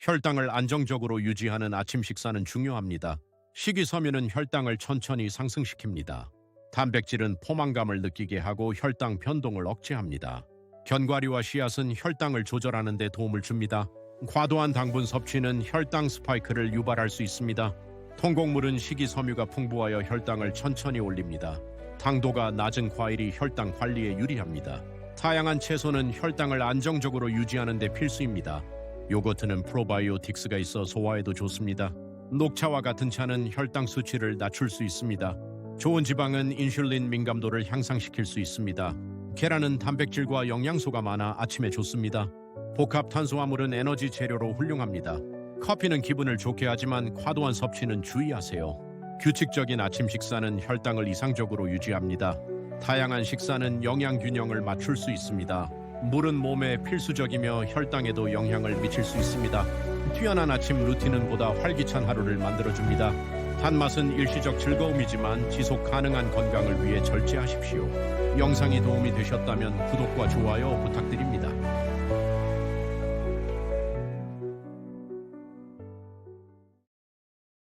혈당을 안정적으로 유지하는 아침 식사는 중요합니다. 식이섬유는 혈당을 천천히 상승시킵니다. 단백질은 포만감을 느끼게 하고 혈당 변동을 억제합니다. 견과류와 씨앗은 혈당을 조절하는 데 도움을 줍니다. 과도한 당분 섭취는 혈당 스파이크를 유발할 수 있습니다. 통곡물은 식이섬유가 풍부하여 혈당을 천천히 올립니다. 당도가 낮은 과일이 혈당 관리에 유리합니다. 다양한 채소는 혈당을 안정적으로 유지하는 데 필수입니다. 요거트는 프로바이오틱스가 있어 소화에도 좋습니다. 녹차와 같은 차는 혈당 수치를 낮출 수 있습니다. 좋은 지방은 인슐린 민감도를 향상시킬 수 있습니다. 계란은 단백질과 영양소가 많아 아침에 좋습니다. 복합 탄수화물은 에너지 재료로 훌륭합니다. 커피는 기분을 좋게 하지만 과도한 섭취는 주의하세요. 규칙적인 아침 식사는 혈당을 이상적으로 유지합니다. 다양한 식사는 영양 균형을 맞출 수 있습니다. 물은 몸에 필수적이며 혈당에도 영향을 미칠 수 있습니다. 뛰어난 아침 루틴은 보다 활기찬 하루를 만들어줍니다. 단맛은 일시적 즐거움이지만 지속 가능한 건강을 위해 절제하십시오. 영상이 도움이 되셨다면 구독과 좋아요 부탁드립니다.